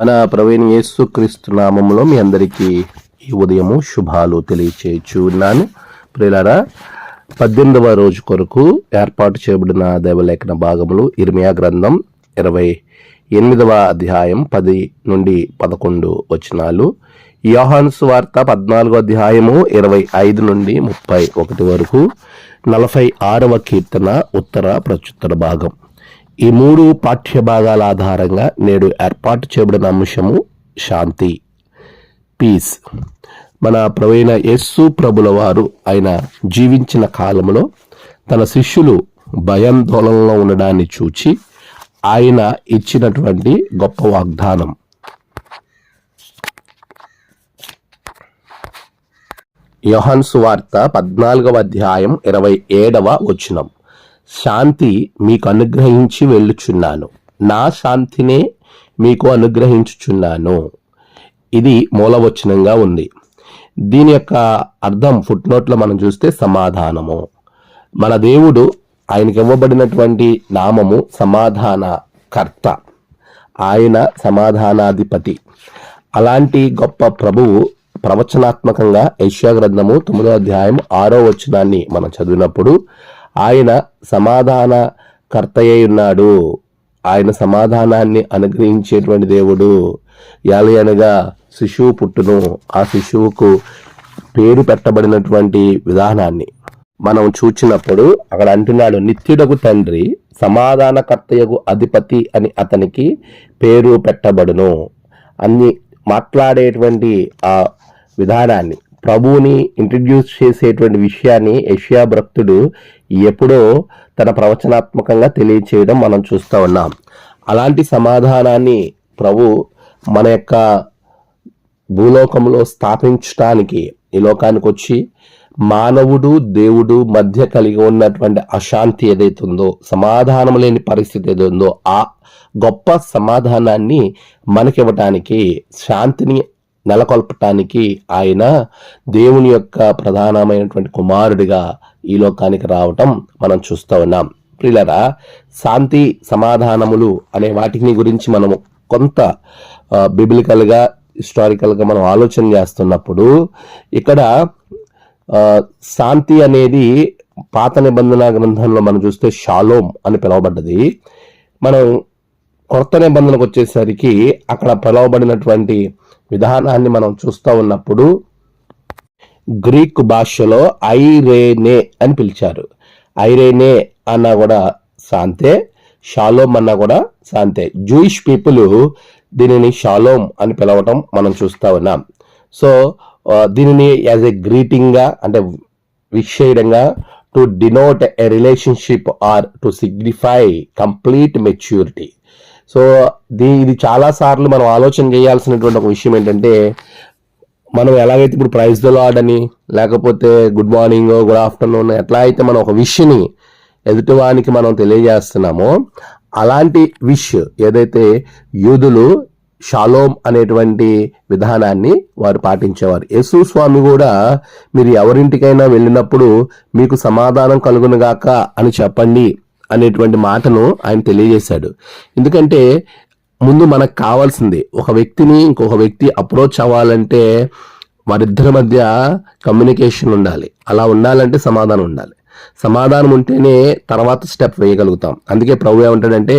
మన ప్రవీణ్ యేసు క్రీస్తు నామంలో మీ అందరికీ ఈ ఉదయము శుభాలు తెలియచేయచ్చు ఉన్నాను ప్రియులారా పద్దెనిమిదవ రోజు కొరకు ఏర్పాటు చేయబడిన దైవలేఖన భాగములు ఇర్మియా గ్రంథం ఇరవై ఎనిమిదవ అధ్యాయం పది నుండి పదకొండు వచనాలు. యోహాన్స్ వార్త పద్నాలుగో అధ్యాయము ఇరవై ఐదు నుండి ముప్పై ఒకటి వరకు నలభై ఆరవ కీర్తన ఉత్తర ప్రత్యుత్తర భాగం. ఈ మూడు పాఠ్య భాగాల ఆధారంగా నేడు ఏర్పాటు చేయబడిన అంశము శాంతి. పీస్ మన ప్రవీణ యస్సు ప్రభుల వారు ఆయన జీవించిన కాలంలో తన శిష్యులు భయాందోళనలో ఉండడాన్ని చూచి ఆయన ఇచ్చినటువంటి గొప్ప వాగ్దానం. యోహన్సు వార్త పద్నాలుగవ అధ్యాయం ఇరవై ఏడవ వచనం. శాంతి మీకు అనుగ్రహించి వెళ్ళుచున్నాను. నా శాంతినే మీకు అనుగ్రహించుచున్నాను. ఇది మూలవచనంగా ఉంది. దీని యొక్క అర్థం ఫుట్ నోట్లో మనం చూస్తే సమాధానము. మన దేవుడు ఆయనకి ఇవ్వబడినటువంటి నామము సమాధాన కర్త. ఆయన సమాధానాధిపతి. అలాంటి గొప్ప ప్రభువు ప్రవచనాత్మకంగా యశ్యా గ్రంథము తొమ్మిదో అధ్యాయం ఆరో వచనాన్ని మనం చదివినప్పుడు ఆయన సమాధాన కర్తయ్య ఉన్నాడు ఆయన సమాధానాన్ని అనుగ్రహించేటువంటి దేవుడు యాలయనగా శిశువు పుట్టును. ఆ శిశువుకు పేరు పెట్టబడినటువంటి విధానాన్ని మనం చూచినప్పుడు అక్కడ అంటున్నాడు నిత్యుడకు తండ్రి సమాధానకర్తయగు అధిపతి అని అతనికి పేరు పెట్టబడును. అన్ని మాట్లాడేటువంటి ఆ విధానాన్ని ప్రభువుని ఇంట్రడ్యూస్ చేసేటువంటి విషయాన్ని యష్యా భక్తుడు ఎప్పుడో తన ప్రవచనాత్మకంగా తెలియచేయడం మనం చూస్తూ ఉన్నాం. అలాంటి సమాధానాన్ని ప్రభు మన యొక్క భూలోకంలో స్థాపించడానికి ఈ లోకానికి వచ్చి మానవుడు దేవుడు మధ్య కలిగి ఉన్నటువంటి అశాంతి ఏదైతే ఉందో సమాధానం లేని పరిస్థితి ఏదో ఉందో ఆ గొప్ప సమాధానాన్ని మనకివ్వటానికి శాంతిని నెలకొల్పటానికి ఆయన దేవుని యొక్క ప్రధానమైనటువంటి కుమారుడిగా ఈ లోకానికి రావటం మనం చూస్తూ ఉన్నాం. ప్రియులరా శాంతి సమాధానములు అనే వాటిని గురించి మనము కొంత బిబిలికల్గా హిస్టారికల్గా మనం ఆలోచన చేస్తున్నప్పుడు ఇక్కడ శాంతి అనేది పాత నిబంధన గ్రంథంలో మనం చూస్తే షాలోమ్ అని పిలువబడ్డది. మనం కొత్త నిబంధనకు వచ్చేసరికి అక్కడ పిలువబడినటువంటి విధానాన్ని మనం చూస్తూ ఉన్నప్పుడు గ్రీక్ భాషలో ఐరేనే అని పిలిచారు. ఐరేనే అన్న కూడా శాంతే షాలోమ్ అన్న కూడా శాంతే. జూయిష్ పీపుల్ దీనిని షాలోమ్ అని పిలవటం మనం చూస్తూ ఉన్నాం. సో దీనిని యాజ్ ఏ గ్రీటింగ్గా అంటే wish చేయడంగా to denote a relationship or to signify complete maturity so the ఇది చాలా సార్లు మనం ఆలోచన చేయాల్సినటువంటి ఒక విషయం ఏంటంటే మనం ఎలాగైతే ఇప్పుడు ప్రైజ్ ద లాడ్ అని లేకపోతే గుడ్ మార్నింగ్ గుడ్ ఆఫ్టర్నూన్ ఎట్లా అయితే మనం ఒక విష్ని ఎదుటివానికి మనం తెలియజేస్తున్నామో అలాంటి విష్ ఏదైతే యూదులు షాలోమ్ అనేటువంటి విధానాన్ని వారు పాటించేవారు. యేసు స్వామి కూడా మీరు ఎవరింటికైనా వెళ్ళినప్పుడు మీకు సమాధానం కలుగునుగాక అని చెప్పండి. అనేటువంటి మాటను ఆయన తెలియజేశాడు. ఎందుకంటే ముందు మనకు కావాల్సింది ఒక వ్యక్తిని ఇంకొక వ్యక్తి అప్రోచ్ అవ్వాలంటే వారిద్దరి మధ్య కమ్యూనికేషన్ ఉండాలి. అలా ఉండాలంటే సమాధానం ఉండాలి. సమాధానం ఉంటేనే తర్వాత స్టెప్ వేయగలుగుతాం. అందుకే ప్రభు ఏమంటాడంటే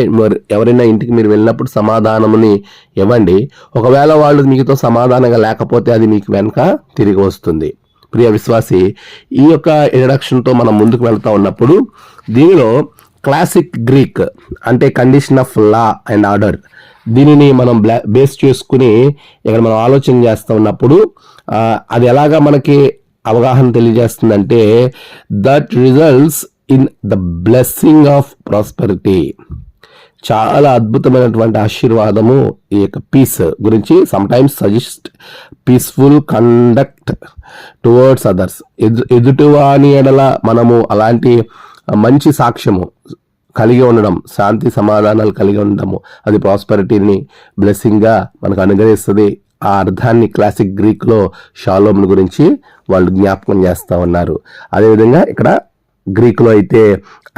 ఎవరైనా ఇంటికి మీరు వెళ్ళినప్పుడు సమాధానముని ఇవ్వండి. ఒకవేళ వాళ్ళు మీతో సమాధానంగా లేకపోతే అది మీకు వెనక తిరిగి వస్తుంది. ప్రియ విశ్వాసి ఈ యొక్క ఇంట్రడక్షన్తో మనం ముందుకు వెళ్తా ఉన్నప్పుడు దీనిలో క్లాసిక్ గ్రీక్ అంటే condition of law and order దీనిని మనం బేస్ చేసుకుని ఇక్కడ మనం ఆలోచన చేస్తూ ఉన్నప్పుడు అది ఎలాగా మనకి అవగాహన తెలియజేస్తుందంటే that results in the blessing of prosperity చాలా అద్భుతమైనటువంటి ఆశీర్వాదము ఈ యొక్క పీస్ గురించి. Sometimes suggest peaceful conduct towards others ఎదు ఎదుటివాని ఎడల మనము అలాంటి మంచి సాక్ష్యము కలిగి ఉండడం శాంతి సమాధానాలు కలిగి ఉండడము అది ప్రాస్పరిటీని బ్లెస్సింగ్గా మనకు అనుగ్రహిస్తుంది. ఆ అర్థాన్ని క్లాసిక్ గ్రీక్లో షాలోమ్ గురించి వాళ్ళు జ్ఞాపకం చేస్తూ ఉన్నారు. అదేవిధంగా ఇక్కడ గ్రీకులో అయితే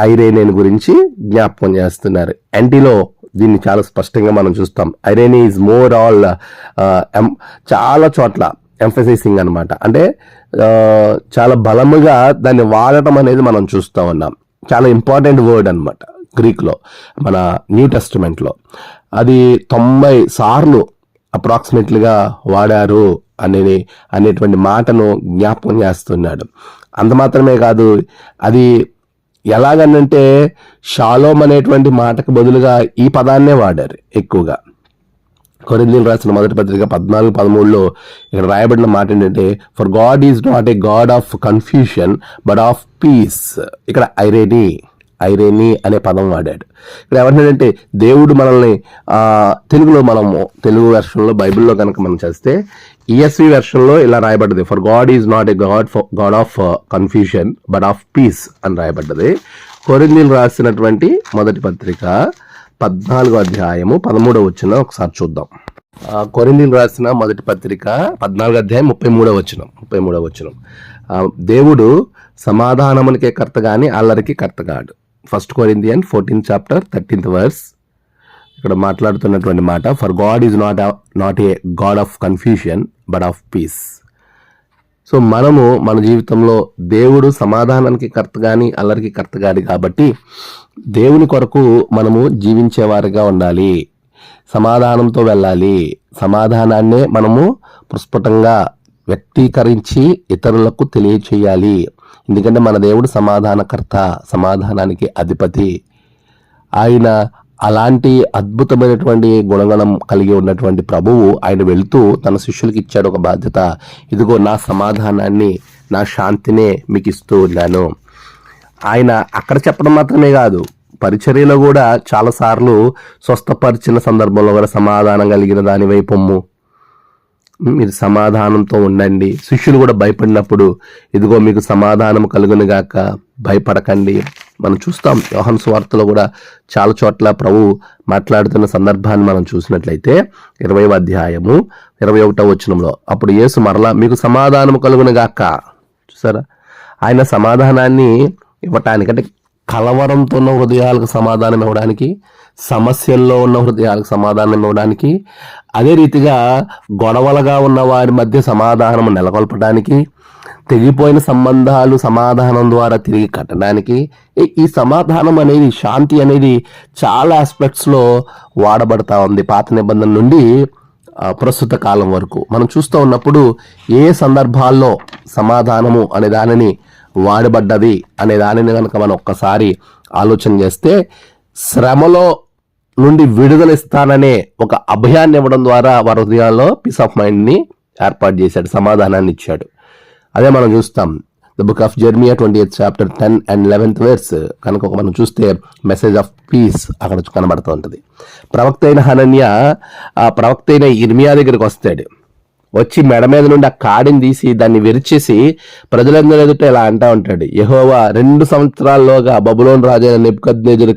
ఐరేనేని గురించి జ్ఞాపకం చేస్తున్నారు. యాంటీలో దీన్ని చాలా స్పష్టంగా మనం చూస్తాం. ఐరేని ఈజ్ మోర్ ఆల్ చాలా చోట్ల ఎంఫసైసింగ్ అనమాట అంటే చాలా బలముగా దాన్ని వాడటం అనేది మనం చూస్తూ ఉన్నాం. చాలా ఇంపార్టెంట్ వర్డ్ అనమాట గ్రీక్లో మన న్యూ టెస్టిమెంట్లో అది తొంభై సార్లు అప్రాక్సిమేట్లీగా వాడారు అనేది అనేటువంటి మాటను జ్ఞాపకం చేస్తున్నాడు. అంత మాత్రమే కాదు అది ఎలాగనంటే షాలోమ్ అనేటువంటి మాటకు బదులుగా ఈ పదాన్నే వాడారు ఎక్కువగా. కొరిందీలు రాసిన మొదటి పత్రిక పద్నాలుగు పదమూడులో ఇక్కడ రాయబడిన మాట ఏంటంటే for God is not a God of confusion but of peace ఇక్కడ ఐరేనీ ఐరేనీ అనే పదం వాడాడు. ఇక్కడ ఏమంటాడంటే దేవుడు మనల్ని తెలుగులో మనము తెలుగు వెర్షన్లో బైబిల్లో కనుక మనం చేస్తే ఈఎస్వి వెర్షన్లో ఇలా రాయబడ్డది for God is not a God for God of confusion but of peace అని రాయబడ్డది. కొరిందీలు రాసినటువంటి మొదటి పత్రిక పద్నాలుగో అధ్యాయము పదమూడవ వచ్చిన ఒకసారి చూద్దాం. కొరిందీలు రాసిన మొదటి పత్రిక పద్నాలుగు అధ్యాయం ముప్పై మూడవ వచనం ముప్పై మూడవ వచనం. దేవుడు సమాధానమునికే కర్త గాని అల్లరికి కర్త కాడు first Corinthian fourteen chapter thirteenth verse ఇక్కడ మాట్లాడుతున్నటువంటి మాట for God is not not a God of confusion but of peace so మనము మన జీవితంలో దేవుడు సమాధానానికి కర్త గాని అల్లరికి కర్త గాని కాబట్టి దేవుని కొరకు మనము జీవించేవారిగా ఉండాలి. సమాధానంతో వెళ్ళాలి. సమాధానాన్నే మనము ప్రస్ఫుటంగా వ్యక్తీకరించి ఇతరులకు తెలియచేయాలి. ఎందుకంటే మన దేవుడు సమాధానకర్త సమాధానానికి అధిపతి. ఆయన అలాంటి అద్భుతమైనటువంటి గుణగణం కలిగి ఉన్నటువంటి ప్రభువు ఆయన వెళుతూ తన శిష్యులకి ఇచ్చాడు ఒక బాధ్యత. ఇదిగో నా సమాధానాన్ని నా శాంతినే మీకు ఇస్తూ ఉన్నాను. ఆయన అక్కడ చెప్పడం మాత్రమే కాదు పరిచర్యలో కూడా చాలాసార్లు స్వస్థపరిచిన సందర్భంలో కూడా సమాధానం కలిగిన దాని వైపొమ్ము మీరు సమాధానంతో ఉండండి. శిష్యులు కూడా భయపడినప్పుడు ఇదిగో మీకు సమాధానం కలుగునుగాక భయపడకండి. మనం చూస్తాం యోహన్ స్వార్థలో కూడా చాలా చోట్ల ప్రభు మాట్లాడుతున్న సందర్భాన్ని మనం చూసినట్లయితే ఇరవై అధ్యాయము ఇరవై ఒకటో వచనంలో అప్పుడు యేసు మరలా మీకు సమాధానం కలుగునగాక చూసారా? ఆయన సమాధానాన్ని ఇవ్వటానికి అంటే కలవరంతో ఉన్న హృదయాలకు సమాధానం ఇవ్వడానికి సమస్యల్లో ఉన్న హృదయాలకు సమాధానం ఇవ్వడానికి అదే రీతిగా గొడవలుగా ఉన్న వారి మధ్య సమాధానం నెలకొల్పడానికి తెగిపోయిన సంబంధాలు సమాధానం ద్వారా తిరిగి కట్టడానికి ఈ- సమాధానం అనేది శాంతి అనేది చాలా ఆస్పెక్ట్స్లో వాడబడతా ఉంది పాత నిబంధన నుండి ప్రస్తుత కాలం వరకు. మనం చూస్తూ ఉన్నప్పుడు ఏ సందర్భాల్లో సమాధానము అనే దానిని వాడబడ్డది అనే దానిని కనుక మనం ఒక్కసారి ఆలోచన చేస్తే శ్రమలో నుండి విడుదల ఇస్తాననే ఒక అభయాన్ని ఇవ్వడం ద్వారా వారి హృదయాల్లో పీస్ ఆఫ్ మైండ్ని ఏర్పాటు చేశాడు సమాధానాన్ని ఇచ్చాడు. అదే మనం చూస్తాం. The book of Jeremiah twenty eighth chapter ten and eleventh verse కనుక మనం చూస్తే మెసేజ్ ఆఫ్ పీస్ అక్కడ కనబడుతూ ఉంటుంది ప్రవక్త అయిన హనన్య ఆ ప్రవక్త అయిన ఇర్మియా దగ్గరికి వస్తాడు. వచ్చి మెడ మీద నుండి ఆ కాడిని తీసి దాన్ని విరిచేసి ప్రజలందరూ ఎదుట ఇలా అంటా ఉంటాడు. యహోవా రెండు సంవత్సరాల్లోగా బబులోన్ రాజైన నెప్పుకద్నేజరు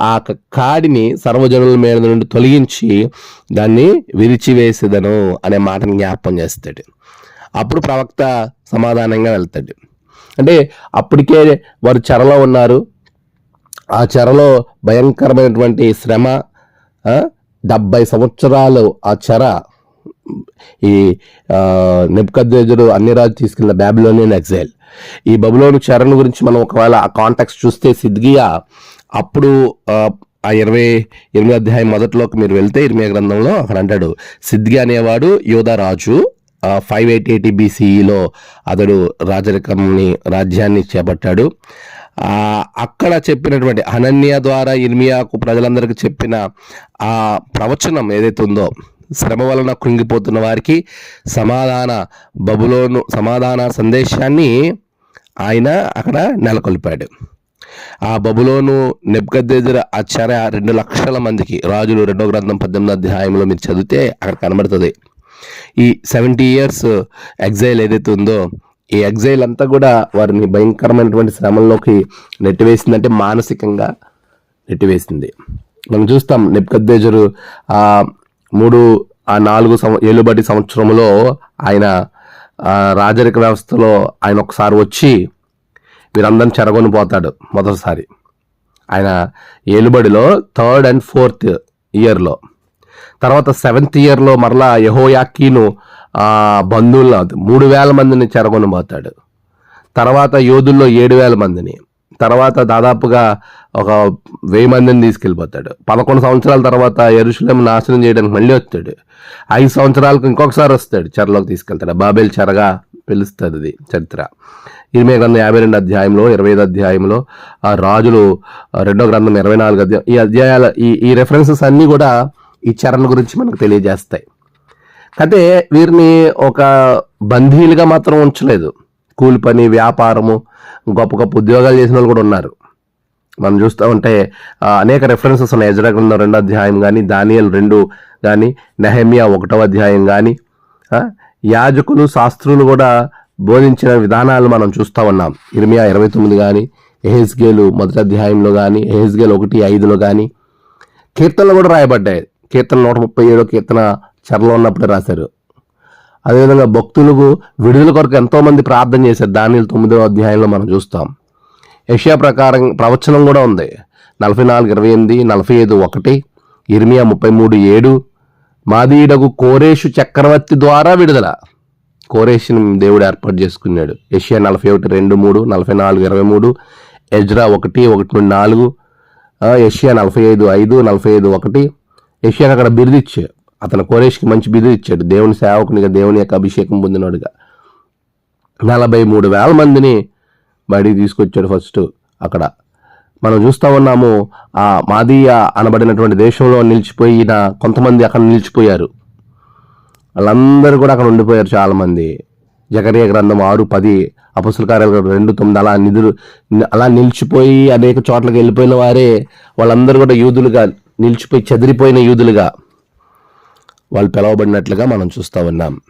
ఆ కాడిని సర్వజనుల మీద నుండి తొలగించి దాన్ని విరిచివేసేదను అనే మాటను జ్ఞాపకం చేస్తాడు. అప్పుడు ప్రవక్త సమాధానంగా వెళ్తాడు. అంటే అప్పటికే వారు చెరలో ఉన్నారు. ఆ చెరలో భయంకరమైనటువంటి శ్రమ డెబ్బై సంవత్సరాలు ఆ చెర ఈ నెప్కద్రేజరు అన్ని రాజు తీసుకెళ్ళిన బ్యాబిలోనియన్ ఎగ్జైల్. ఈ బబులోని చరణ్ గురించి మనం ఒకవేళ ఆ కాంటాక్ట్స్ చూస్తే సిద్గియా అప్పుడు ఆ, ఇరవై ఎనిమిది అధ్యాయం మొదట్లోకి మీరు వెళ్తే ఇర్మియా గ్రంథంలో అక్కడ అంటాడు సిద్ధిగా అనేవాడు యోధరాజు ఫైవ్ ఎయిట్ ఎయిటీ బీసీఈలో అతడు రాజరికంని రాజ్యాన్ని చేపట్టాడు. అక్కడ చెప్పినటువంటి అనన్య ద్వారా ఇర్మియాకు ప్రజలందరికీ చెప్పిన ఆ ప్రవచనం ఏదైతే ఉందో శ్రమ వలన కృంగిపోతున్న వారికి సమాధాన బబులోను సమాధాన సందేశాన్ని ఆయన అక్కడ నెలకొల్పాడు. ఆ బబులోను నెబ్గద్దేజర ఆ రెండు లక్షల మందికి రాజులు రెండో గ్రంథం పద్దెనిమిది అధ్యాయంలో మీరు చదివితే అక్కడ కనబడుతుంది. ఈ సెవెంటీ ఇయర్స్ ఎగ్జైల్ ఏదైతే ఉందో ఈ ఎగ్జైల్ అంతా కూడా వారిని భయంకరమైనటువంటి శ్రమంలోకి నెట్టివేసిందంటే మానసికంగా నెట్టివేసింది. మనం చూస్తాం నెప్కద్దేజరు ఆ మూడు ఆ నాలుగు సంవ ఏలుబడి సంవత్సరంలో ఆయన రాజరిక వ్యవస్థలో ఆయన ఒకసారి వచ్చి వీరందరిని చెరగొని పోతాడు మొదటిసారి. ఆయన ఏలుబడిలో థర్డ్ అండ్ ఫోర్త్ ఇయర్లో. తర్వాత సెవెంత్ ఇయర్లో మరలా యహోయాకీను బంధువుల బంధువుల్లో మూడు వేల మందిని చెరగొనబోతాడు తర్వాత యోధుల్లో ఏడు వేల మందిని. తర్వాత దాదాపుగా ఒక వెయ్యి మందిని తీసుకెళ్ళిపోతాడు. పదకొండు సంవత్సరాల తర్వాత ఎరుషులేం నాశనం చేయడానికి మళ్ళీ వస్తాడు. ఐదు సంవత్సరాలకు ఇంకొకసారి వస్తాడు చెరలోకి తీసుకెళ్తాడు. బాబేల్ చెరగా పిలుస్తుంది ఇది చరిత్ర. ఇరవై గ్రంథం యాభై రెండు అధ్యాయంలో ఇరవై ఐదు అధ్యాయంలో ఆ రాజులు రెండో గ్రంథం ఇరవై నాలుగు అధ్యాయం ఈ అధ్యాయాల ఈ ఈ రెఫరెన్సెస్ అన్నీ కూడా ఈ చరణ్ గురించి మనకు తెలియజేస్తాయి. అయితే వీరిని ఒక బందీలుగా మాత్రం ఉంచలేదు. కూలి పని వ్యాపారము గొప్ప గొప్ప ఉద్యోగాలు చేసిన వాళ్ళు కూడా ఉన్నారు. మనం చూస్తూ ఉంటే అనేక రెఫరెన్సెస్ ఉన్నాయి. ఎజరా గ్రంథం రెండో అధ్యాయం కానీ దానియల్ రెండు కానీ నెహమియా ఒకటో అధ్యాయం కానీ యాజకులు శాస్త్రులు కూడా బోధించిన విధానాలు మనం చూస్తూ ఉన్నాం. ఇర్మియా ఇరవై తొమ్మిది కానీ ఎహెస్గేలు మొదటి అధ్యాయంలో కానీ ఎహెస్గేలు ఒకటి ఐదులో కానీ కీర్తనలు కూడా రాయబడ్డాయి. కీర్తన నూట ముప్పై ఏడో కీర్తన చెరలో ఉన్నప్పుడే రాశారు. అదేవిధంగా భక్తులకు విడుదల కొరకు ఎంతోమంది ప్రార్థన చేశారు. దానిలో తొమ్మిదో అధ్యాయంలో మనం చూస్తాం. యషియా ప్రకారం ప్రవచనం కూడా ఉంది. నలభై నాలుగు ఇరవై ఎనిమిది నలభై ఐదు ఒకటి ఇర్మియా ముప్పై మూడు ఏడు మాదీడకు కోరేషు చక్రవర్తి ద్వారా విడుదల. కోరేషుని దేవుడు ఏర్పాటు చేసుకున్నాడు. యషియా నలభై ఒకటి రెండు మూడు నలభై నాలుగు ఇరవై మూడు ఎజ్రా ఒకటి ఒకటి నుండి నాలుగు ఆ, నలభై ఐదు ఐదు నలభై ఐదు ఒకటి యెషయాకి అక్కడ బిరుదు అతను కోరేష్కి మంచి బిరుదు ఇచ్చాడు. దేవుని సేవకునిగా దేవుని యొక్క అభిషేకం పొందినాడుగా. నలభై మూడు వేల మందిని బయటికి తీసుకొచ్చాడు ఫస్ట్ అక్కడ. మనం చూస్తూ ఉన్నాము ఆ మాదీయ అనబడినటువంటి దేశంలో నిలిచిపోయిన కొంతమంది అక్కడ నిలిచిపోయారు. వాళ్ళందరూ కూడా అక్కడ ఉండిపోయారు చాలామంది. మంది గ్రంథం ఆరు పది అపసుల కార్యాలు రెండు తొమ్మిది అలా నిధులు అలా నిలిచిపోయి అనేక చోట్లకి వెళ్ళిపోయిన వారే వాళ్ళందరూ కూడా యూదులుగా నిలిచిపోయి చెదిరిపోయిన యూదులుగా వాళ్ళు పిలవబడినట్లుగా మనం చూస్తూ ఉన్నాం.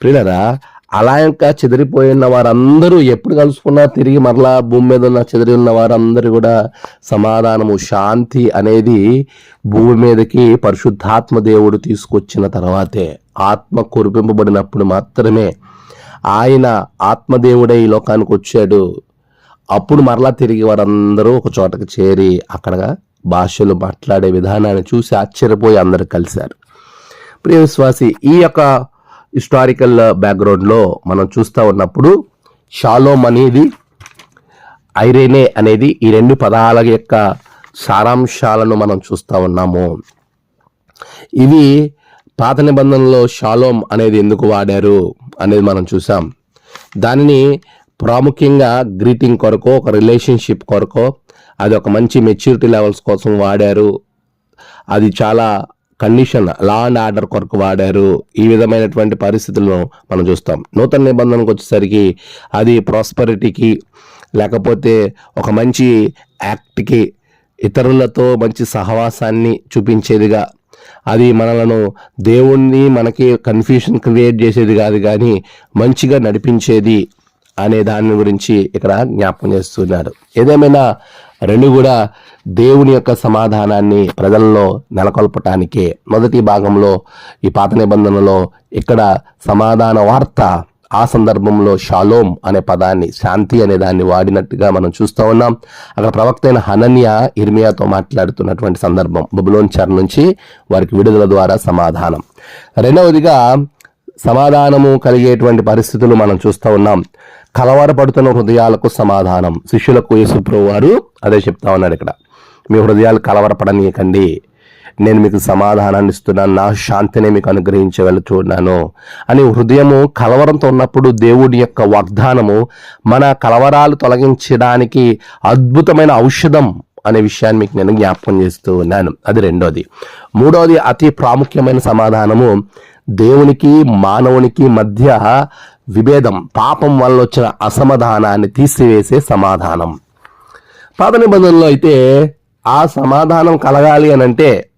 ప్రియులరా అలా ఇంకా చెదిరిపోయిన వారందరూ ఎప్పుడు కలుసుకున్నా తిరిగి మరలా భూమి మీద ఉన్న చెదిరి ఉన్న వారందరూ కూడా సమాధానము శాంతి అనేది భూమి మీదకి పరిశుద్ధాత్మ దేవుడు తీసుకొచ్చిన తర్వాతే. ఆత్మ కురిపింపబడినప్పుడు మాత్రమే ఆయన ఆత్మదేవుడై ఈ లోకానికి వచ్చాడు. అప్పుడు మరలా తిరిగి వారందరూ ఒక చోటకి చేరి అక్కడ భాషలు మాట్లాడే విధానాన్ని చూసి ఆశ్చర్యపోయి అందరు కలిశారు. ప్రియ విశ్వాసి ఈ యొక్క హిస్టారికల్ బ్యాక్గ్రౌండ్లో మనం చూస్తూ ఉన్నప్పుడు షాలోమ్ అనేది ఐరేనే అనేది ఈ రెండు పదాల యొక్క సారాంశాలను మనం చూస్తూ ఉన్నాము. ఇవి పాత నిబంధనలో షాలోమ్ అనేది ఎందుకు వాడారు అనేది మనం చూసాం. దానిని ప్రాముఖ్యంగా గ్రీటింగ్ కొరకు ఒక రిలేషన్షిప్ కొరకో అది ఒక మంచి మెచ్యూరిటీ లెవెల్స్ కోసం వాడారు. అది చాలా కండిషన్ లా అండ్ ఆర్డర్ కొరకు వాడారు. ఈ విధమైనటువంటి పరిస్థితులను మనం చూస్తాం. నూతన నిబంధనకు వచ్చేసరికి అది ప్రాస్పరిటీకి లేకపోతే ఒక మంచి యాక్ట్కి ఇతరులతో మంచి సహవాసాన్ని చూపించేదిగా. అది మనలను దేవుణ్ణి మనకి కన్ఫ్యూషన్ క్రియేట్ చేసేది కాదు కానీ మంచిగా నడిపించేది అనే దాని గురించి ఇక్కడ జ్ఞాపకం చేస్తున్నారు. ఏదేమైనా రెండు కూడా దేవుని యొక్క సమాధానాన్ని ప్రజల్లో నెలకొల్పటానికే. మొదటి భాగంలో ఈ పాత నిబంధనలో ఇక్కడ సమాధాన వార్త ఆ సందర్భంలో షాలోమ్ అనే పదాన్ని శాంతి అనే దాన్ని వాడినట్టుగా మనం చూస్తూ ఉన్నాం. అక్కడ ప్రవక్త అయిన హనన్య ఇర్మియాతో మాట్లాడుతున్నటువంటి సందర్భం బుబులోన్ చర్ నుంచి వారికి విడుదల ద్వారా సమాధానం. రెండవదిగా సమాధానము కలిగేటువంటి పరిస్థితులు మనం చూస్తూ ఉన్నాం. కలవరపడుతున్న హృదయాలకు సమాధానం. శిష్యులకు యేసుప్రభు వారు అదే చెప్తా ఉన్నాడు ఇక్కడ. మీ హృదయాలు కలవరపడనీయకండి. నేను మీకు సమాధానాన్ని ఇస్తున్నాను. నా శాంతిని మీకు అనుగ్రహించే చూడన్నాను అని హృదయము కలవరంతో ఉన్నప్పుడు దేవుడి యొక్క వాగ్దానము మన కలవరాలు తొలగించడానికి అద్భుతమైన ఔషధం అనే విషయాన్ని మీకు నేను జ్ఞాపకం చేస్తూ ఉన్నాను. అది రెండోది. మూడోది అతి ప్రాముఖ్యమైన సమాధానము దేవునికి మానవునికి మధ్య విభేదం పాపం వల్ల వచ్చిన అసమాధానాన్ని తీసివేసే సమాధానం. పాత నిబంధనలో అయితే ఆ సమాధానం కలగాలి అని అంటే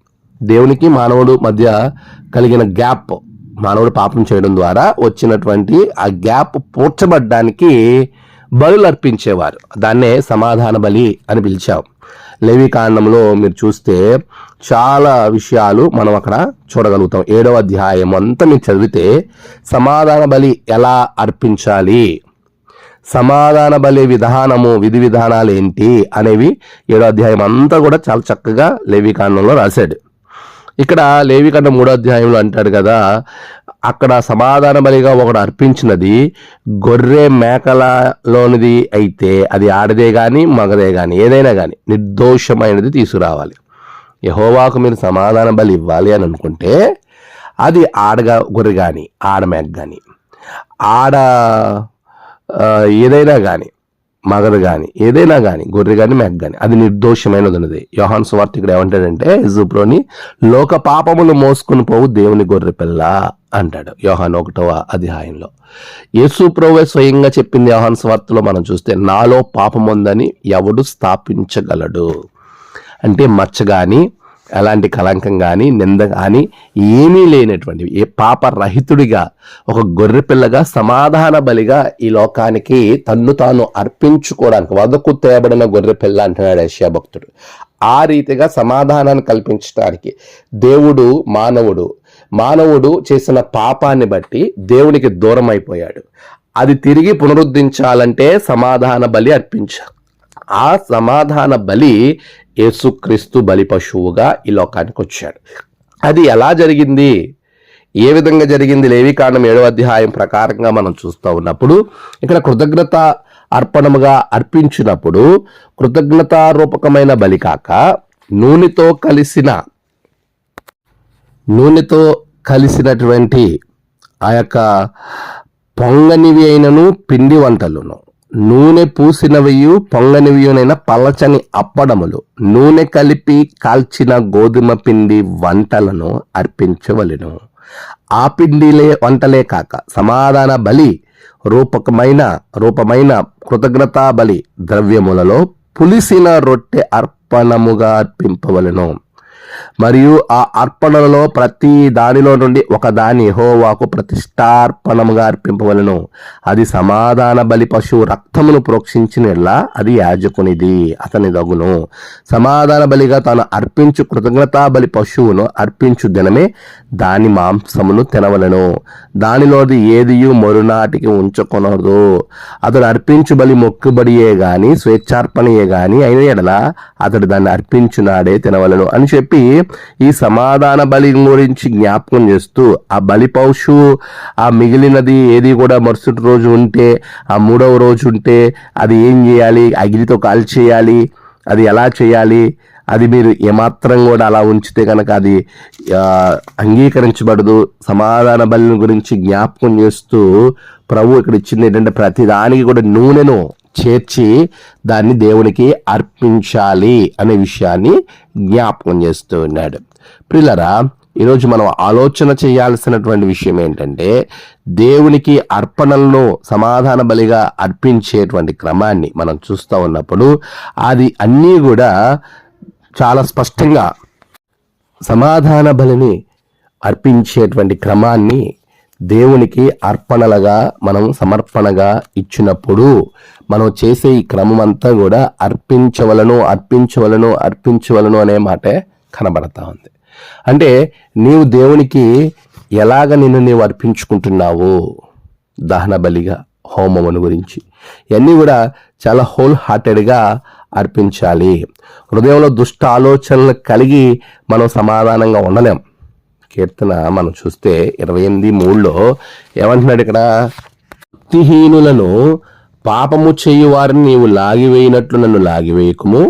దేవునికి మానవుడు మధ్య కలిగిన గ్యాప్ మానవుడు పాపం చేయడం ద్వారా వచ్చినటువంటి ఆ గ్యాప్ పూడ్చబడ్డానికి బలులు అర్పించేవారు దాన్నే సమాధాన బలి అని పిలిచాం. లేవి కాండంలో మీరు చూస్తే చాలా విషయాలు మనం అక్కడ చూడగలుగుతాం. ఏడవ అధ్యాయం అంతా మీరు చదివితే సమాధాన బలి ఎలా అర్పించాలి? సమాధాన బలి విధానము విధి విధానాలు ఏంటి అనేవి ఏడో అధ్యాయం అంతా కూడా చాలా చక్కగా లేవికాండంలో రాశాడు. ఇక్కడ లేవికండ మూడో అధ్యాయంలో అంటాడు కదా అక్కడ సమాధాన బలిగా ఒకడు అర్పించినది గొర్రె మేకలలోనిది అయితే అది ఆడదే కానీ మగదే కానీ ఏదైనా కానీ నిర్దోషమైనది తీసుకురావాలి. యహోవాకు మీరు సమాధాన బలి ఇవ్వాలి అని అనుకుంటే అది ఆడగా గొర్రె కానీ ఆడ మేక కానీ ఆడ ఏదైనా కానీ మగదు కానీ ఏదైనా కానీ గొర్రె కానీ మేక కానీ అది నిర్దోషమైనది ఉన్నది యోహాన్ స్వార్త ఇక్కడ ఏమంటాడంటే ఇజుప్లోని లోక పాపములు మోసుకుని పోవు దేవుని గొర్రె పిల్ల అంటాడు. యోహాన్ ఒకటవ అధ్యాయంలో. యేసు ప్రభువే స్వయంగా చెప్పింది యోహాన్ స్వార్తలో మనం చూస్తే నాలో పాపం ఉందని ఎవడు స్థాపించగలడు. అంటే మచ్చ కానీ ఎలాంటి కలంకం కానీ నింద కానీ ఏమీ లేనటువంటి ఏ పాప రహితుడిగా ఒక గొర్రె పిల్లగా సమాధాన బలిగా ఈ లోకానికి తన్ను తాను అర్పించుకోవడానికి వదకు తేబడిన గొర్రె పిల్ల అంటున్నాడు యశ్యా భక్తుడు. ఆ రీతిగా సమాధానాన్ని కల్పించడానికి దేవుడు మానవుడు మానవుడు చేసిన పాపాన్ని బట్టి దేవునికి దూరం అయిపోయాడు అది తిరిగి పునరుద్ధరించాలంటే సమాధాన బలి అర్పించాలి ఆ సమాధాన బలి యేసుక్రీస్తు బలి పశువుగా ఈ లోకానికి వచ్చాడు అది ఎలా జరిగింది? ఏ విధంగా జరిగింది? లేవికాండం ఏడవ అధ్యాయం ప్రకారంగా మనం చూస్తూ ఉన్నప్పుడు ఇక్కడ కృతజ్ఞత అర్పణముగా అర్పించినప్పుడు కృతజ్ఞతారూపకమైన బలి కాక నూనెతో కలిసిన నూనెతో కలిసినటువంటి ఆ యొక్క పొంగనివి అయినను పిండి వంటలును. నూనె పూసినవియు పొంగనివియునైన పలచని అప్పడములు. నూనె కలిపి కాల్చిన గోధుమ పిండి వంటలను అర్పించవలెను. ఆ పిండిలే వంటలే కాక సమాధాన బలి రూపకమైన రూపమైన కృతజ్ఞతా బలి ద్రవ్యములలో పులిసిన రొట్టె అర్పణముగా అర్పింపవలెను. మరియు ఆ అర్పణలలో ప్రతి దానిలో నుండి ఒక దాని యెహోవాకు ప్రతిష్టార్పణముగా అర్పింపవలను. అది సమాధాన బలి పశువు రక్తమును ప్రోక్షించినలా అది యాజకునిది అతని దగును సమాధాన బలిగా తాను అర్పించు కృతజ్ఞతా బలి పశువును అర్పించు దినమే దాని మాంసమును తినవలను. దానిలోది ఏదియు మరునాటికి ఉంచకొనదు. అతడు అర్పించు బలి మొక్కుబడియే గాని స్వేచ్ఛార్పణయే గాని అయిన ఎడల అతడు దాన్ని అర్పించునాడే తినవలను అని చెప్పి ఈ సమాధాన బలి గురించి జ్ఞాపకం చేస్తూ ఆ బలి పౌషు ఆ మిగిలినది ఏది కూడా మరుసటి రోజు ఉంటే ఆ మూడవ రోజు ఉంటే అది ఏం చేయాలి? అగ్నితో కాల్చేయాలి అది ఎలా చేయాలి? అది మీరు ఏమాత్రం కూడా అలా ఉంచితే కనుక అది అంగీకరించబడదు. సమాధాన బలి గురించి జ్ఞాపకం చేస్తూ ప్రభు ఇక్కడ ఇచ్చింది ఏంటంటే ప్రతి దానికి కూడా నూనెను చేర్చి దాన్ని దేవునికి అర్పించాలి అనే విషయాన్ని జ్ఞాపకం చేస్తూ ఉన్నాడు. ప్రిల్లరా ఈరోజు మనం ఆలోచన చేయాల్సినటువంటి విషయం ఏంటంటే దేవునికి అర్పణలను సమాధాన బలిగా అర్పించేటువంటి క్రమాన్ని మనం చూస్తూ ఉన్నప్పుడు అది అన్నీ కూడా చాలా స్పష్టంగా సమాధాన బలిని అర్పించేటువంటి క్రమాన్ని దేవునికి అర్పణలుగా మనం సమర్పణగా ఇచ్చినప్పుడు మనం చేసే ఈ క్రమం అంతా కూడా అర్పించవలను అర్పించవలను అర్పించవలను అనే మాటే కనబడతా ఉంది. అంటే నీవు దేవునికి ఎలాగ నిన్ను నీవు అర్పించుకుంటున్నావు దహన బలిగా హోమమును గురించి ఇవన్నీ కూడా చాలా హోల్ హార్టెడ్గా అర్పించాలి. హృదయంలో దుష్ట ఆలోచనలు కలిగి మనం సమాధానంగా ఉండలేం. కీర్తన మనం చూస్తే ఇరవై ఎనిమిది మూడులో ఏమంటున్నాడు ఇక్కడ? భక్తిహీనులను పాపము చేయు వారిని నీవు లాగివేయినట్లు నన్ను లాగివేయకుము.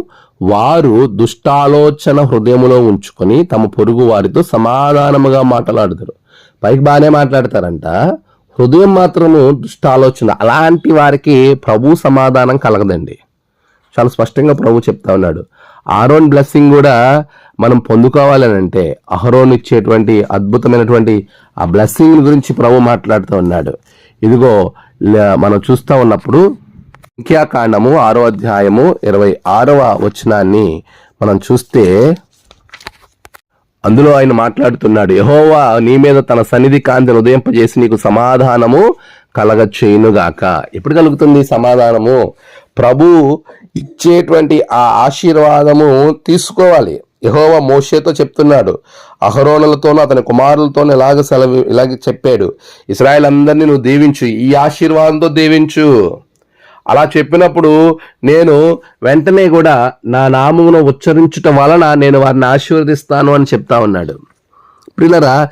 వారు దుష్టాలోచన హృదయములో ఉంచుకొని తమ పొరుగు వారితో సమాధానముగా మాట్లాడుతారు పైకి బాగానే మాట్లాడతారంట. హృదయం మాత్రము దుష్టాలోచన. అలాంటి వారికి ప్రభు సమాధానం కలగదండి. చాలా స్పష్టంగా ప్రభు చెప్తా ఉన్నాడు. ఆరోన్ బ్లెస్సింగ్ కూడా మనం పొందుకోవాలని అంటే అహరోన్ ఇచ్చేటువంటి అద్భుతమైనటువంటి ఆ బ్లెస్సింగ్ గురించి ప్రభు మాట్లాడుతూ ఉన్నాడు. ఇదిగో మనం చూస్తూ ఉన్నప్పుడు సంఖ్యాకాండము ఆరో అధ్యాయము ఇరవై ఆరవ వచనాన్ని మనం చూస్తే అందులో ఆయన మాట్లాడుతున్నాడు యహోవా నీ మీద తన సన్నిధి కాంతిని ఉదయింపజేసి నీకు సమాధానము కలగ చేయునుగాక ఎప్పుడు కలుగుతుంది సమాధానము? ప్రభు ఇచ్చేటువంటి ఆ ఆశీర్వాదము తీసుకోవాలి. యహోవా మోషేతో చెప్తున్నాడు. అహరోనులతోనూ అతని కుమారులతోనూ ఇలాగ సెలవు ఇలాగ చెప్పాడు. ఇస్రాయల్ అందరినీ నువ్వు దీవించు ఈ ఆశీర్వాదంతో దీవించు. అలా చెప్పినప్పుడు నేను వెంటనే కూడా నా నామమును ఉచ్చరించటం వలన నేను వారిని ఆశీర్వదిస్తాను అని చెప్తా ఉన్నాడు. పిల్లరా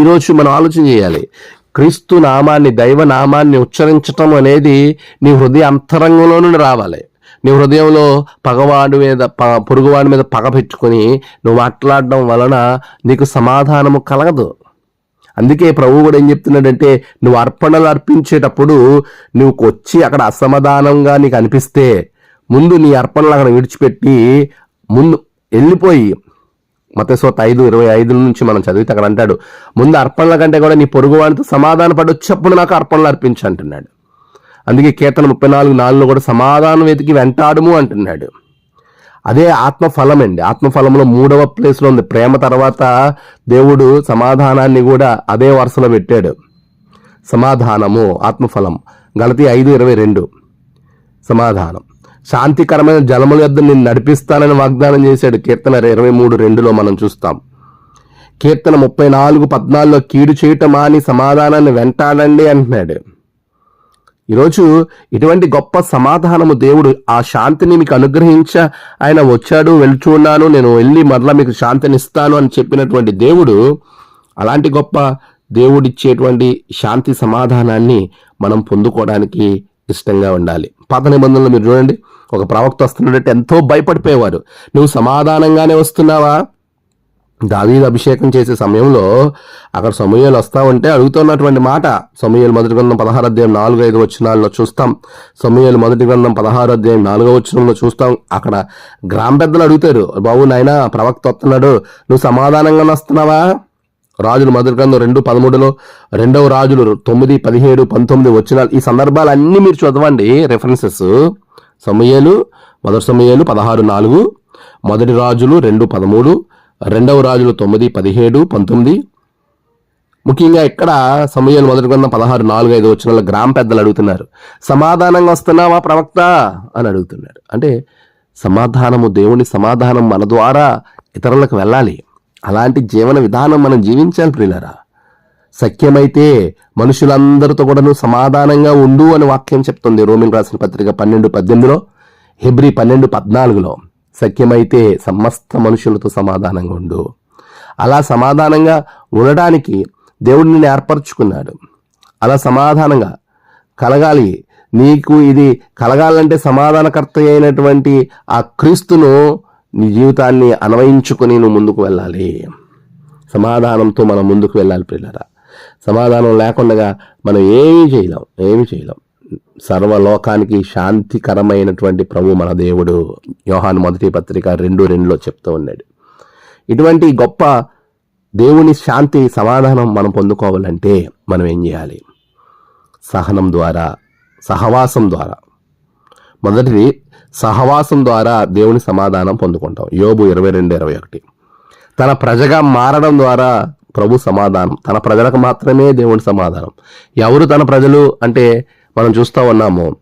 ఈరోజు మనం ఆలోచన చేయాలి. క్రీస్తు నామాన్ని దైవ నామాన్ని ఉచ్చరించటం అనేది నీ హృదయ అంతరంగంలో నుండి రావాలి. నీ హృదయంలో పగవాడి మీద ప పొరుగువాడి మీద పగ పెట్టుకొని నువ్వు మాట్లాడడం వలన నీకు సమాధానము కలగదు. అందుకే ప్రభు కూడా ఏం చెప్తున్నాడంటే నువ్వు అర్పణలు అర్పించేటప్పుడు నువ్వు వచ్చి అక్కడ అసమాధానంగా నీకు అనిపిస్తే ముందు నీ అర్పణలు అక్కడ విడిచిపెట్టి ముందు వెళ్ళిపోయి. మతస్వత ఐదు ఇరవై ఐదు నుంచి మనం చదివితే అక్కడ అంటాడు ముందు అర్పణల కంటే కూడా నీ పొరుగు వాడితో సమాధాన పడొచ్చప్పుడు నాకు అర్పణలు అర్పించు అంటున్నాడు. అందుకే కీర్తన ముప్పై నాలుగు నాలుగులో కూడా సమాధానం వెతికి వెంటాడుము అంటున్నాడు. అదే ఆత్మఫలం అండి ఆత్మఫలంలో మూడవ ప్లేస్లో ఉంది. ప్రేమ తర్వాత దేవుడు సమాధానాన్ని కూడా అదే వరుసలో పెట్టాడు. సమాధానము ఆత్మఫలం. గలతి ఐదు ఇరవై రెండు. సమాధానం. శాంతికరమైన జలముల యొద్ద నేను నడిపిస్తానని వాగ్దానం చేశాడు కీర్తన ఇరవై మూడు రెండులో మనం చూస్తాం. కీర్తన ముప్పై నాలుగు పద్నాలుగులో కీడు చేయటం అని సమాధానాన్ని వెంటాడండి అంటున్నాడు. ఈరోజు ఇటువంటి గొప్ప సమాధానము దేవుడు ఆ శాంతిని మీకు అనుగ్రహించ ఆయన వచ్చాడు వెళ్తున్నాను నేను వెళ్ళి మరలా మీకు శాంతిని ఇస్తాను అని చెప్పినటువంటి దేవుడు అలాంటి గొప్ప దేవుడిచ్చేటువంటి శాంతి సమాధానాన్ని మనం పొందుకోవడానికి ఇష్టంగా ఉండాలి. పాత నిబంధనలు మీరు చూడండి ఒక ప్రవక్త వస్తున్నట్టు ఎంతో భయపడిపోయేవారు నువ్వు సమాధానంగానే వస్తున్నావా? దావీదు అభిషేకం చేసే సమయంలో అక్కడ సమూహలు వస్తా ఉంటే అడుగుతున్నటువంటి మాట. సమూహలు మొదటి గ్రంథం పదహారు అధ్యాయం నాలుగు ఐదు వచ్చినాల్లో చూస్తాం. సమూహలు మొదటి గ్రంథం పదహారు అధ్యాయం నాలుగో వచ్చినంలో చూస్తాం. అక్కడ గ్రామ పెద్దలు అడుగుతారు బాబు నాయన ప్రవక్త వస్తున్నాడు నువ్వు సమాధానంగా వస్తున్నావా రాజులు మొదటి గ్రంథం రెండు పదమూడులో రెండవ రాజులు తొమ్మిది పదిహేడు పంతొమ్మిది వచ్చినాలు ఈ సందర్భాలన్నీ మీరు చదవండి. రెఫరెన్సెస్ సమూహలు మొదటి సమూహలు పదహారు నాలుగు. మొదటి రాజులు రెండు పదమూడు. రెండవ రాజులు తొమ్మిది పదిహేడు పంతొమ్మిది. ముఖ్యంగా ఇక్కడ సమయాలు మొదటి గ్రంథం పదహారు నాలుగు ఐదు వచ్చిన గ్రామ పెద్దలు అడుగుతున్నారు. సమాధానంగా వస్తున్నావా ప్రవక్త? అని అడుగుతున్నారు. అంటే సమాధానము దేవుని సమాధానం మన ద్వారా ఇతరులకు వెళ్ళాలి. అలాంటి జీవన విధానం మనం జీవించాలి ప్రియులరా. సఖ్యమైతే మనుషులందరితో కూడా నువ్వు సమాధానంగా ఉండు అని వాక్యం చెప్తుంది రోమిన్ రాసిన పత్రిక పన్నెండు పద్దెనిమిదిలో హెబ్రి పన్నెండు పద్నాలుగులో. సఖ్యమైతే సమస్త మనుషులతో సమాధానంగా ఉండు. అలా సమాధానంగా ఉండడానికి దేవుడిని నిన్ను ఏర్పరచుకున్నాడు. అలా సమాధానంగా కలగాలి. నీకు ఇది కలగాలంటే సమాధానకర్త అయినటువంటి ఆ క్రీస్తును నీ జీవితాన్ని అన్వయించుకొని నువ్వు ముందుకు వెళ్ళాలి. సమాధానంతో మనం ముందుకు వెళ్ళాలి పిల్లరా సమాధానం లేకుండా మనం ఏమీ చేయలేం ఏమీ చేయలేం. సర్వలోకానికి శాంతికరమైనటువంటి ప్రభు మన దేవుడు. యోహాన్ మొదటి పత్రిక రెండు రెండులో చెప్తూ ఉన్నాడు. ఇటువంటి గొప్ప దేవుని శాంతి సమాధానం మనం పొందుకోవాలంటే మనం ఏం చేయాలి? సహనం ద్వారా సహవాసం ద్వారా. మొదటిది సహవాసం ద్వారా దేవుని సమాధానం పొందుకుంటాం. యోబు ఇరవై రెండు ఇరవై ఒకటి. తన ప్రజగా మారడం ద్వారా ప్రభు సమాధానం తన ప్రజలకు మాత్రమే దేవుని సమాధానం. ఎవరు తన ప్రజలు అంటే మనం చూస్తూ ఉన్నాము.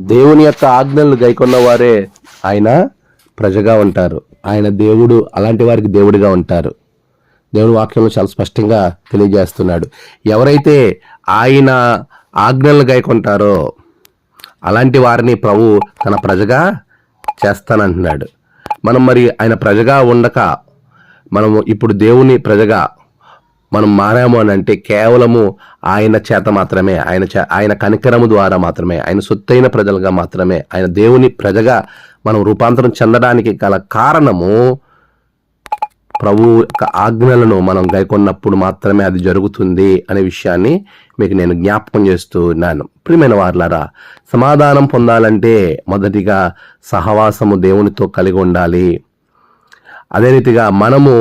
దేవుని యొక్క ఆజ్ఞలు గైకొన్న వారే ఆయన ప్రజగా ఉంటారు. ఆయన దేవుడు అలాంటి వారికి దేవుడిగా ఉంటారు. దేవుని వాక్యంలో చాలా స్పష్టంగా తెలియజేస్తున్నాడు. ఎవరైతే ఆయన ఆజ్ఞలు గైకొంటారో అలాంటి వారిని ప్రభు తన ప్రజగా చేస్తానంటున్నాడు. మనం మరి ఆయన ప్రజగా ఉండక మనము ఇప్పుడు దేవుని ప్రజగా మనం మారాము అని అంటే కేవలము ఆయన చేత మాత్రమే ఆయన చే ఆయన కనికరము ద్వారా మాత్రమే ఆయన సొత్తైన ప్రజలుగా మాత్రమే ఆయన దేవుని ప్రజగా మనం రూపాంతరం చెందడానికి గల కారణము ప్రభు యొక్క ఆజ్ఞలను మనం గైకొన్నప్పుడు మాత్రమే అది జరుగుతుంది అనే విషయాన్ని మీకు నేను జ్ఞాపకం చేస్తూ ఉన్నాను ప్రియమైన వార్లారా సమాధానం పొందాలంటే మొదటిగా సహవాసము దేవునితో కలిగి ఉండాలి. అదే రీతిగా మనము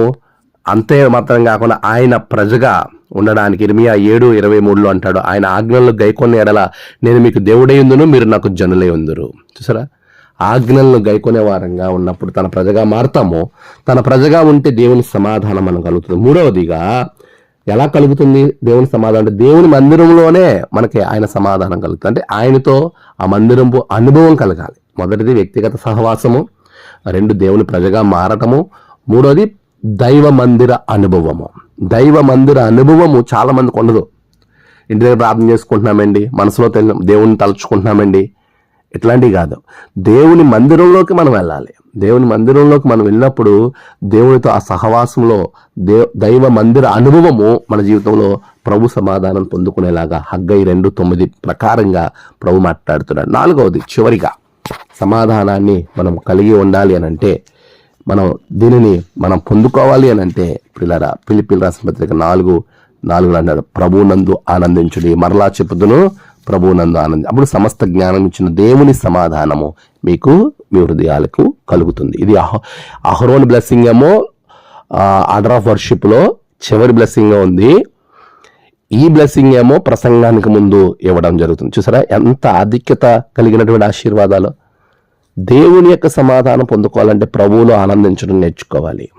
అంతే మాత్రం కాకుండా ఆయన ప్రజగా ఉండడానికి ఇర్మియా ఏడు ఇరవై మూడులో అంటాడు ఆయన ఆజ్ఞలను గైకొన్న ఎడల నేను మీకు దేవుడై ఉందును మీరు నాకు జనులై ఉందరు. చూసారా? ఆజ్ఞలను గైకొనే వారంగా ఉన్నప్పుడు తన ప్రజగా మారతామో తన ప్రజగా ఉంటే దేవుని సమాధానం మనం కలుగుతుంది. మూడవదిగా ఎలా కలుగుతుంది దేవుని సమాధానం? అంటే దేవుని మందిరంలోనే మనకి ఆయన సమాధానం కలుగుతుంది. అంటే ఆయనతో ఆ మందిరం అనుభవం కలగాలి. మొదటిది వ్యక్తిగత సహవాసము రెండు దేవుని ప్రజగా మారటము మూడోది దైవ మందిర అనుభవము. దైవ మందిర అనుభవము చాలా మందికి ఉండదు. ఇంటి దగ్గర ప్రార్థన చేసుకుంటున్నామండి మనసులో తెలి దేవుణ్ణి తలుచుకుంటున్నామండి. ఇట్లాంటివి కాదు. దేవుని మందిరంలోకి మనం వెళ్ళాలి. దేవుని మందిరంలోకి మనం వెళ్ళినప్పుడు దేవునితో ఆ సహవాసంలో దేవ దైవ మందిర అనుభవము మన జీవితంలో ప్రభు సమాధానం పొందుకునేలాగా హగ్గై రెండు తొమ్మిది ప్రకారంగా ప్రభు మాట్లాడుతున్నాడు. నాలుగవది చివరిగా సమాధానాన్ని మనం కలిగి ఉండాలి అని అంటే మనం దీనిని మనం పొందుకోవాలి అని అంటే పిల్లరా పిలిపిల్ రాసిన పత్రిక నాలుగు నాలుగు అన్నాడు ప్రభునందు ఆనందించుడి. మరలా చెప్పుదును ప్రభునందు ఆనంది అప్పుడు సమస్త జ్ఞానం ఇచ్చిన దేవుని సమాధానము మీకు మీ హృదయాలకు కలుగుతుంది. ఇది అహరోన్ బ్లెస్సింగ్ ఏమో ఆర్డర్ ఆఫ్ వర్షిప్లో చివరి బ్లెస్సింగ్ ఉంది. ఈ బ్లెస్సింగ్ ఏమో ప్రసంగానికి ముందు ఇవ్వడం జరుగుతుంది. చూసారా ఎంత ఆధిక్యత కలిగినటువంటి ఆశీర్వాదాలు. దేవుని యొక్క సమాధానం పొందుకోవాలంటే ప్రభువులో ఆనందించడం నేర్చుకోవాలి.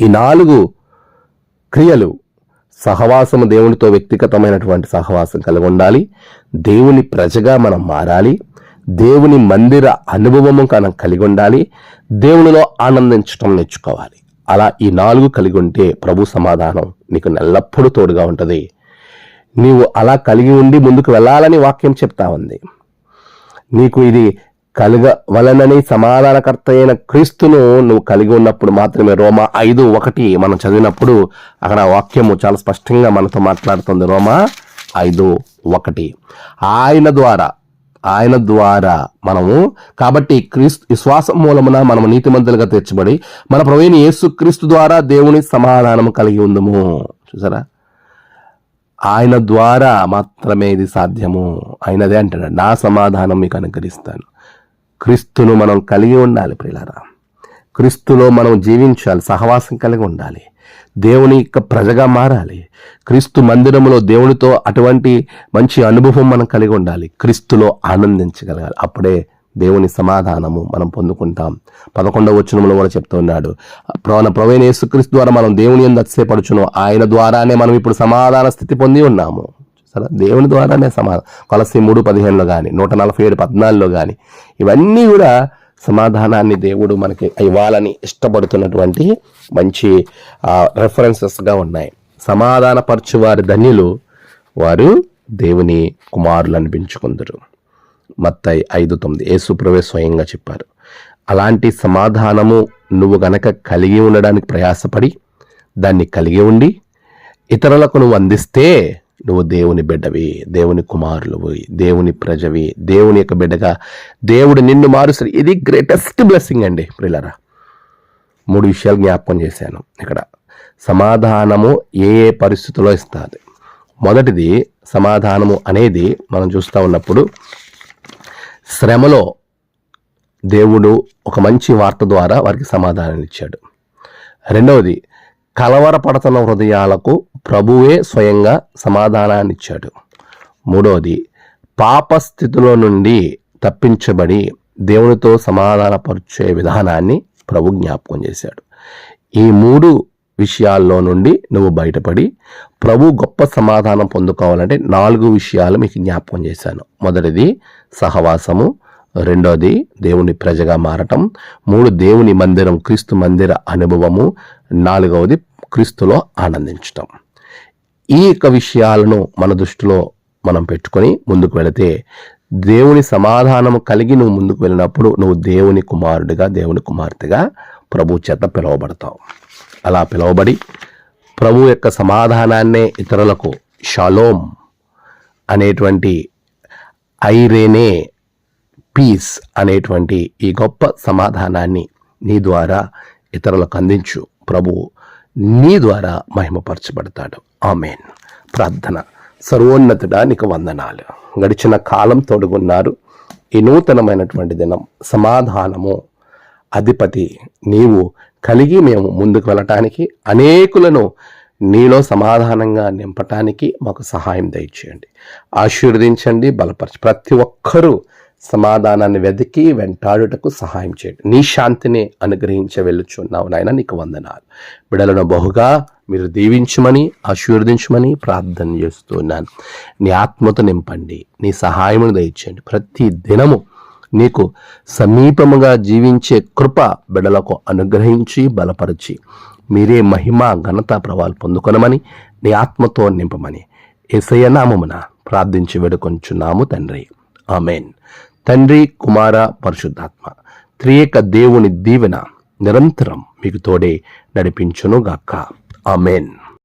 ఈ నాలుగు క్రియలు సహవాసము దేవునితో వ్యక్తిగతమైనటువంటి సహవాసం కలిగి ఉండాలి. దేవుని ప్రజగా మనం మారాలి. దేవుని మందిర అనుభవము మనం కలిగి ఉండాలి. దేవునిలో ఆనందించడం నేర్చుకోవాలి. అలా ఈ నాలుగు కలిగి ఉంటే ప్రభు సమాధానం నీకు నెల్లప్పుడూ తోడుగా ఉంటుంది. నీవు అలా కలిగి ఉండి ముందుకు వెళ్ళాలని వాక్యం చెప్తా ఉంది. నీకు ఇది కలగవలనని సమాధానకర్త అయిన క్రీస్తును నువ్వు కలిగి ఉన్నప్పుడు మాత్రమే. రోమా ఐదు ఒకటి మనం చదివినప్పుడు అక్కడ వాక్యము చాలా స్పష్టంగా మనతో మాట్లాడుతుంది. రోమా ఐదు ఒకటి. ఆయన ద్వారా ఆయన ద్వారా మనము కాబట్టి క్రీస్తు విశ్వాసం మూలమున మనము నీతిమంతులుగా తెచ్చబడి మన ప్రవీణ యేసు క్రీస్తు ద్వారా దేవుని సమాధానం కలిగి ఉందము. చూసారా? ఆయన ద్వారా మాత్రమే ఇది సాధ్యము. అయినదే అంటాడు నా సమాధానం మీకు అనుకరిస్తాను క్రీస్తును మనం కలిగి ఉండాలి ప్రియులారా. క్రీస్తులో మనం జీవించాలి సహవాసం కలిగి ఉండాలి. దేవుని యొక్క ప్రజగా మారాలి. క్రీస్తు మందిరంలో దేవునితో అటువంటి మంచి అనుభవం మనం కలిగి ఉండాలి. క్రీస్తులో ఆనందించగలగాలి. అప్పుడే దేవుని సమాధానము మనం పొందుకుంటాం. పదకొండవ వచనంలో కూడా చెప్తూ ఉన్నాడు ప్రవణ ప్రవీణ యేసుక్రీస్తు ద్వారా మనం దేవుని ఎందు అతిశయపడుచును ఆయన ద్వారానే మనం ఇప్పుడు సమాధాన స్థితి పొంది ఉన్నాము. సరే దేవుని ద్వారానే సమాధానం. కొలసి మూడు పదిహేనులో కానీ నూట నలభై ఏడు పద్నాలుగులో కానీ ఇవన్నీ కూడా సమాధానాన్ని దేవుడు మనకి ఇవ్వాలని ఇష్టపడుతున్నటువంటి మంచి రెఫరెన్సెస్గా ఉన్నాయి. సమాధానపరచు వారి ధన్యులు వారు దేవుని కుమారులు అనిపించుకుందరు. మత్తయి ఐదు తొమ్మిది. యేసుప్రవే స్వయంగా చెప్పారు. అలాంటి సమాధానము నువ్వు గనక కలిగి ఉండడానికి ప్రయాసపడి దాన్ని కలిగి ఉండి ఇతరులకు నువ్వు అందిస్తే నువ్వు దేవుని బిడ్డవి దేవుని కుమారులవి దేవుని ప్రజవి దేవుని యొక్క బిడ్డగా దేవుడు నిన్ను మారుస్తారు ఇది గ్రేటెస్ట్ బ్లెస్సింగ్ అండి ప్రిల్లరా మూడు విషయాలు జ్ఞాపకం చేశాను. ఇక్కడ సమాధానము ఏ ఏ పరిస్థితుల్లో ఇస్తుంది. మొదటిది సమాధానము అనేది మనం చూస్తూ ఉన్నప్పుడు శ్రమలో దేవుడు ఒక మంచి వార్త ద్వారా వారికి సమాధానం ఇచ్చాడు. రెండవది కలవరపడుతున్న హృదయాలకు ప్రభువే స్వయంగా సమాధానాన్నిచ్చాడు. మూడవది పాపస్థితిలో నుండి తప్పించబడి దేవునితో సమాధానపరిచే విధానాన్ని ప్రభు జ్ఞాపకం చేశాడు. ఈ మూడు విషయాల్లో నుండి నువ్వు బయటపడి ప్రభు గొప్ప సమాధానం పొందుకోవాలంటే నాలుగు విషయాలు మీకు జ్ఞాపకం చేశాను. మొదటిది సహవాసము. రెండోది దేవుని ప్రజగా మారటం. మూడు దేవుని మందిరం క్రీస్తు మందిర అనుభవము. నాలుగవది క్రీస్తులో ఆనందించటం. ఈ యొక్క విషయాలను మన దృష్టిలో మనం పెట్టుకొని ముందుకు వెళితే దేవుని సమాధానము కలిగి నువ్వు ముందుకు వెళ్ళినప్పుడు నువ్వు దేవుని కుమారుడిగా దేవుని కుమార్తెగా ప్రభు చేత పిలువబడతావు. అలా పిలువబడి ప్రభు యొక్క సమాధానాన్నే ఇతరులకు షాలోమ్ అనేటువంటి ఐరేనే పీస్ అనేటువంటి ఈ గొప్ప సమాధానాన్ని నీ ద్వారా ఇతరులకు అందించు. ప్రభు నీ ద్వారా మహిమపరచబడతాడు. ఆమెన్. ప్రార్థన. సర్వోన్నతుడా నీకు వందనాలు. గడిచిన కాలం తోడుగున్నారు. ఈ నూతనమైనటువంటి దినం సమాధానము. అధిపతి నీవు కలిగి మేము ముందుకు వెళ్ళటానికి అనేకులను నీలో సమాధానంగా నింపటానికి మాకు సహాయం దయచేయండి. ఆశీర్వదించండి బలపరచు ప్రతి ఒక్కరూ సమాధానాన్ని వెతికి వెంటాడుటకు సహాయం చేయండి. నీ శాంతిని అనుగ్రహించ వెళ్ళుచున్నావు నాయన నీకు వందనాలు. బిడలను బహుగా మీరు దీవించమని ఆశీర్వదించమని ప్రార్థన చేస్తున్నాను. నీ ఆత్మతో నింపండి నీ సహాయమును దయచేయండి. ప్రతి దినము నీకు సమీపముగా జీవించే కృప బిడలకు అనుగ్రహించి బలపరిచి మీరే మహిమ ఘనత ప్రభావాలు పొందుకొనమని నీ ఆత్మతో నింపమని. ఏసయ్య నామమున ప్రార్థించి వేడుకొంచున్నాము తండ్రి. ఆమెన్. తండ్రి కుమార పరిశుద్ధాత్మ త్రియేక దేవుని దీవెన నిరంతరం మీకు తోడే నడిపించునుగాక. ఆమెన్.